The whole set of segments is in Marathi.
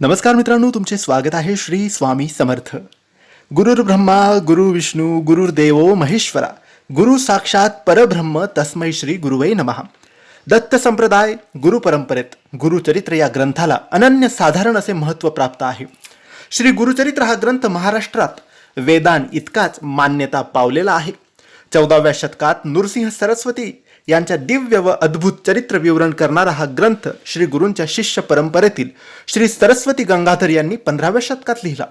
नमस्कार मित्रांनो तुमचे स्वागत आहे श्री स्वामी समर्थ. गुरुर् ब्रह्मा गुरु विष्णू गुरुर्देवो महेश्वरा गुरु साक्षात परब्रह्म तस्मै श्री गुरुवे नमः. दत्त संप्रदाय गुरु परंपरेत गुरुचरित्र या ग्रंथाला अनन्य साधारण असे महत्त्व प्राप्त आहे. श्री गुरुचरित्र हा ग्रंथ महाराष्ट्रात वेदान इतकाच मान्यता पावलेला आहे. चौदाव्या शतकात नृसिंह सरस्वती यांच्या दिव्य व अद्भुत चरित्र विवरण करणारा हा ग्रंथ श्री गुरूंच्या शिष्य परंपरेतील श्री सरस्वती गंगाधर यांनी पंधराव्या शतकात लिहिला.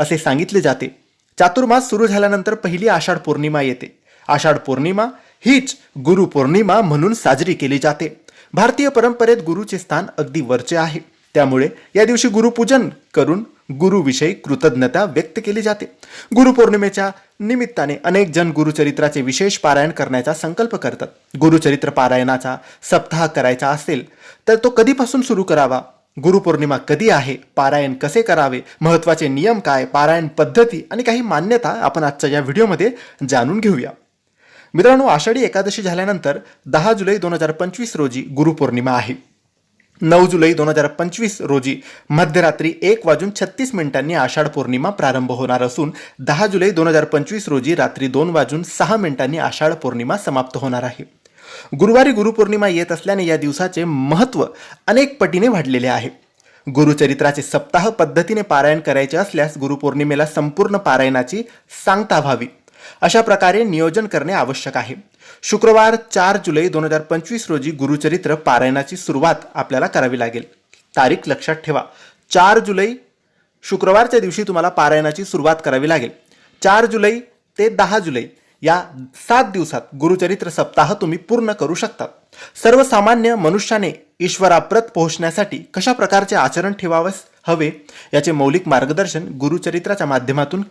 असे सांगितले जाते चातुर्मास सुरू झाल्यानंतर पहिली आषाढ पौर्णिमा येते. आषाढ पौर्णिमा हीच गुरु पौर्णिमा म्हणून साजरी केली जाते. भारतीय परंपरेत गुरुचे स्थान अगदी वरचे आहे. त्यामुळे या दिवशी गुरुपूजन करून गुरुविषयी कृतज्ञता व्यक्त केली जाते. गुरुपौर्णिमेच्या निमित्ताने अनेक जण गुरुचरित्राचे विशेष पारायण करण्याचा संकल्प करतात. गुरुचरित्र पारायणाचा सप्ताह करायचा असेल तर तो कधीपासून सुरू करावा? गुरुपौर्णिमा कधी आहे? पारायण कसे करावे? महत्त्वाचे नियम काय? पारायण पद्धती आणि काही मान्यता आपण आजच्या या व्हिडिओमध्ये जाणून घेऊया. मित्रांनो आषाढी एकादशी झाल्यानंतर दहा जुलै दोन हजार पंचवीस रोजी गुरुपौर्णिमा आहे. नऊ जुलै दोन हजार पंचवीस रोजी मध्यरात्री एक वाजून छत्तीस मिनिटांनी आषाढ पौर्णिमा प्रारंभ होणार असून दहा जुलै दोन हजार पंचवीस रोजी रात्री दोन वाजून सहा मिनिटांनी आषाढ पौर्णिमा समाप्त होणार आहे. गुरुवारी गुरुपौर्णिमा येत असल्याने या दिवसाचे महत्त्व अनेक पटीने वाढलेले आहे. गुरुचरित्राचे सप्ताह पद्धतीने पारायण करायचे असल्यास गुरुपौर्णिमेला संपूर्ण पारायणाची सांगता व्हावी. अशा प्रकारे नियोजन करणे आवश्यक आहे. शुक्रवार चार जुलै दोन हजार पंचवीस रोजी गुरुचरित्र पारायणाची सुरुवात आपल्याला करावी लागेल. तारीख लक्षात ठेवा. चार जुलै शुक्रवारच्या दिवशी तुम्हाला पारायणाची सुरुवात करावी लागेल. चार जुलै ते दहा जुलै या सात दिवसात गुरुचरित्र सप्ताह तुम्ही पूर्ण करू शकता. सर्वसामान्य मनुष्याने ईश्वराप्रत पोहोचण्यासाठी कशा प्रकारचे आचरण ठेवावस हवे याचे मौलिक मार्गदर्शन गुरुचरित्राच्या माध्यमातून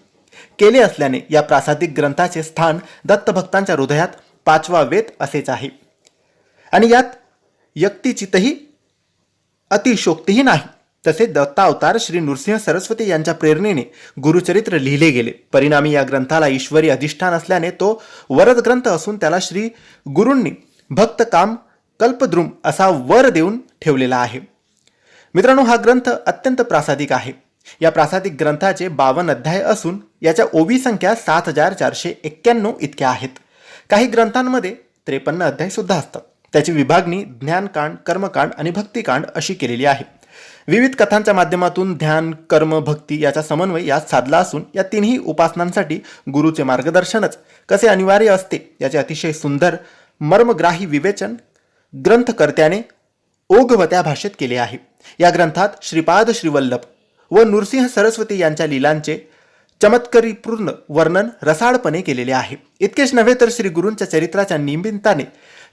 केले असल्याने या प्रासादिक ग्रंथाचे स्थान दत्तभक्तांच्या हृदयात पाचवा वेद असेच आहे. आणि यात यक्तिचितही अतिशोक्तीही नाही. दत्ता दत्तावतार श्री नृसिंह सरस्वती यांच्या प्रेरणेने गुरुचरित्र लिहिले गेले. परिणामी या ग्रंथाला ईश्वरी अधिष्ठान असल्याने तो वरद ग्रंथ असून त्याला श्री गुरूंनी भक्त काम कल्पद्रुम असा वर देऊन ठेवलेला आहे. मित्रांनो हा ग्रंथ अत्यंत प्रासादिक आहे. या प्रासादिक ग्रंथाचे बावन्न अध्याय असून याच्या ओबी संख्या सात हजार चारशे एक्क्याण्णव इतक्या आहेत. काही ग्रंथांमध्ये त्रेपन्न अध्याय सुद्धा असतात. त्याची विभागणी ज्ञानकांड कर्मकांड आणि भक्तिकांड अशी केलेली आहे. विविध कथांच्या माध्यमातून ध्यान कर्म भक्ती याचा समन्वय यात साधला असून या तिन्ही उपासनांसाठी गुरुचे मार्गदर्शनच कसे अनिवार्य असते याचे अतिशय सुंदर मर्मग्राही विवेचन ग्रंथकर्त्याने ओघवत्या भाषेत केले आहे. या ग्रंथात श्रीपाद श्रीवल्लभ व नृसिंह सरस्वती यांच्या लीलांचे चमत्कारीपूर्ण वर्णन रसाळपणे केलेले आहे. इतकेच नव्हे तर श्री गुरूंच्या चरित्राच्या निमित्ताने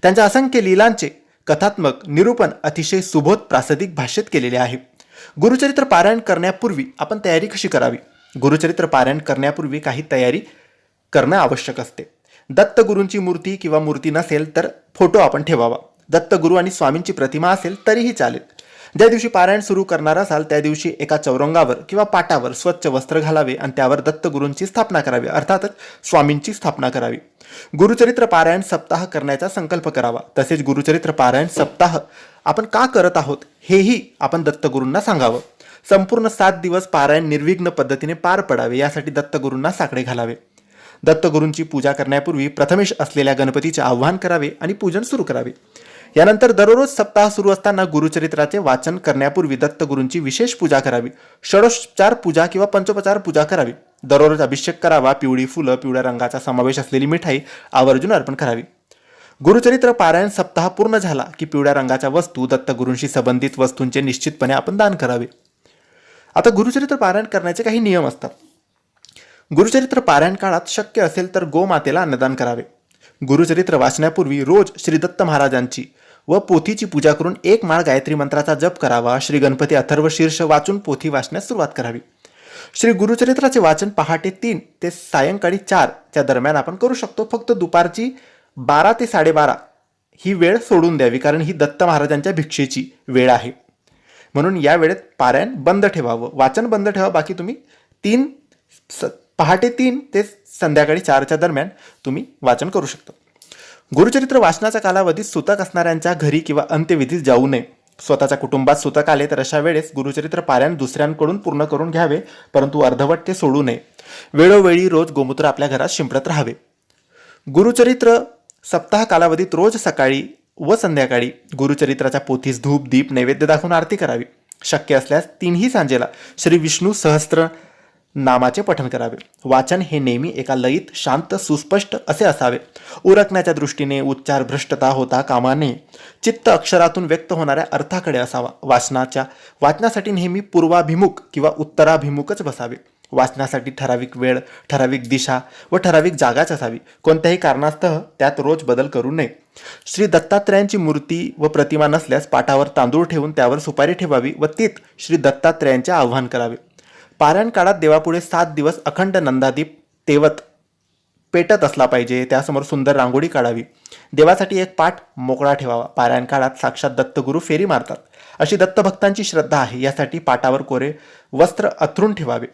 त्यांच्या असंख्य लीलांचे कथात्मक निरूपण अतिशय सुबोध प्रासदिक भाषेत केलेले आहे. गुरुचरित्र पारायण करण्यापूर्वी आपण तयारी कशी करावी? गुरुचरित्र पारायण करण्यापूर्वी काही तयारी करणं आवश्यक असते. दत्तगुरूंची मूर्ती किंवा मूर्ती नसेल तर फोटो आपण ठेवावा. दत्त गुरु आणि स्वामींची प्रतिमा असेल तरीही चालेल. ज्या दिवशी पारायण सुरू करणार असाल त्या दिवशी एका चौरंगावर किंवा पाटावर स्वच्छ वस्त्र घालावे आणि त्यावर दत्तगुरूंची स्थापना करावी अर्थातच स्वामींची स्थापना करावी. गुरुचरित्र पारायण सप्ताह करण्याचा संकल्प करावा. तसेच गुरुचरित्र पारायण सप्ताह आपण का करत आहोत हेही आपण दत्तगुरूंना सांगावं. संपूर्ण सात दिवस पारायण निर्विघ्न पद्धतीने पार पडावे यासाठी दत्तगुरूंना साकडे घालावे. दत्तगुरूंची पूजा करण्यापूर्वी प्रथमेश असलेल्या गणपतीचे आव्हान करावे आणि पूजन सुरू करावे. यानंतर दररोज सप्ताह सुरू असताना गुरुचरित्राचे वाचन करण्यापूर्वी दत्तगुरूंची विशेष पूजा करावी. षडोपचार पूजा किंवा पंचोपचार पूजा करावी. दररोज अभिषेक करावा पिवळी फुलं पिवळ्या रंगाचा समावेश असलेली मिठाई आवर्जून अर्पण करावी. गुरुचरित्र पारायण सप्ताह पूर्ण झाला की पिवळ्या रंगाच्या वस्तू दत्तगुरूंशी संबंधित वस्तूंचे निश्चितपणे आपण दान करावे. आता गुरुचरित्र पारायण करण्याचे काही नियम असतात. गुरुचरित्र पारायण काळात शक्य असेल तर गोमातेला अन्नदान करावे. गुरुचरित्र वाचण्यापूर्वी रोज श्री दत्त महाराजांची व पोथीची पूजा करून एक माळ गायत्री मंत्राचा जप करावा. श्री गणपती अथर्व शीर्ष वाचून पोथी वाचण्यास सुरुवात करावी. श्री गुरुचरित्राचे वाचन पहाटे तीन ते सायंकाळी चारच्या दरम्यान आपण करू शकतो. फक्त दुपारची बारा ते साडेबारा ही वेळ सोडून द्यावी कारण ही दत्त महाराजांच्या भिक्षेची वेळ आहे. म्हणून या वेळेत पारायण बंद ठेवावं. वाचन बंद ठेवा. बाकी तुम्ही तीन स पहाटे तीन ते संध्याकाळी चारच्या दरम्यान तुम्ही वाचन करू शकता. गुरुचरित्र वाचनाचा कालावधीत सुतक असणाऱ्यांच्या घरी किंवा अंत्यविधीत जाऊ नये. स्वतःच्या कुटुंबात सुतक आले तर अशा वेळेस गुरुचरित्र पारायण दुसऱ्यांकडून पूर्ण करून घ्यावे परंतु अर्धवट ते सोडू नये. वेळोवेळी रोज गोमूत्र आपल्या घरात शिंपडत राहावे. गुरुचरित्र सप्ताह कालावधीत रोज सकाळी व संध्याकाळी गुरुचरित्राच्या पोथीस धूप दीप नैवेद्य दाखवून आरती करावी. शक्य असल्यास तीनही सांजेला श्री विष्णू सहस्त्र नामाचे पठण करावे. वाचन हे नेहमी एका लयीत शांत सुस्पष्ट असे असावे. उरकण्याच्या दृष्टीने उच्चार भ्रष्टता होता कामा नये. चित्त अक्षरातून व्यक्त होणाऱ्या अर्थाकडे असावा. वाचनाच्या वाचनासाठी नेहमी पूर्वाभिमुख किंवा उत्तराभिमुखच बसावे. वाचनासाठी ठराविक वेळ ठराविक दिशा व ठराविक जागाच असावी. कोणत्याही कारणास्तः त्यात रोज बदल करू नये. श्री दत्तात्रयांची मूर्ती व प्रतिमा नसल्यास पाटावर तांदूळ ठेवून त्यावर सुपारी ठेवावी व तीत श्री दत्तात्रयांचे आव्हान करावे. पारायण काळात देवापुढे सात दिवस अखंड नंदादीप तेवत पेटत असला पाहिजे. त्यासमोर सुंदर रांगोळी काढावी. देवासाठी एक पाठ मोकळा ठेवावा. पारायण काळात साक्षात दत्तगुरू फेरी मारतात. अशी दत्तभक्तांची श्रद्धा आहे. यासाठी पाटावर कोरे वस्त्र अथरून ठेवावे.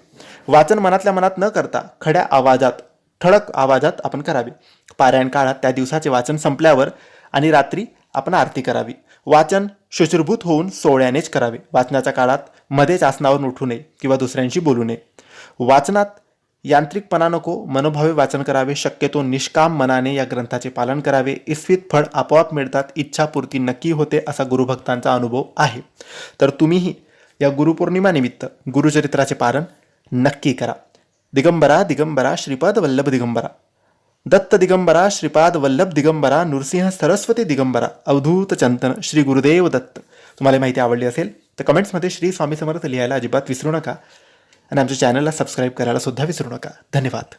वाचन मनातल्या मनात न करता खड्या आवाजात ठळक आवाजात आपण करावे. पारायण काळात त्या दिवसाचे वाचन संपल्यावर आणि रात्री आपण आरती करावी. वाचन शुचिरभूत होऊन सोहळ्यानेच करावे. वाचनाच्या काळात मध्येच आसनावर उठू नये किंवा दुसऱ्यांशी बोलू नये. वाचनात यांत्रिकपणा नको मनोभावे वाचन करावे शक्यतो निष्काम मनाने या ग्रंथाचे पालन करावे. इस्वीत फळ आपोआप मिळतात इच्छापूर्ती नक्की होते असा गुरुभक्तांचा अनुभव आहे. तर तुम्हीही या गुरुपौर्णिमानिमित्त गुरुचरित्राचे पारण नक्की करा. दिगंबरा दिगंबरा श्रीपाद वल्लभ दिगंबरा. दत्त दिगंबरा श्रीपाद वल्लभ दिगंबरा नृसिंह सरस्वती दिगंबरा अवधूत चंतन श्री गुरुदेव दत्त. तुम्हाला माहिती आवडली असेल तर कमेंट्समध्ये श्री स्वामी समर्थ लिहायला अजिबात विसरू नका. आणि आमच्या चॅनलला सबस्क्राईब करायला सुद्धा विसरू नका. धन्यवाद.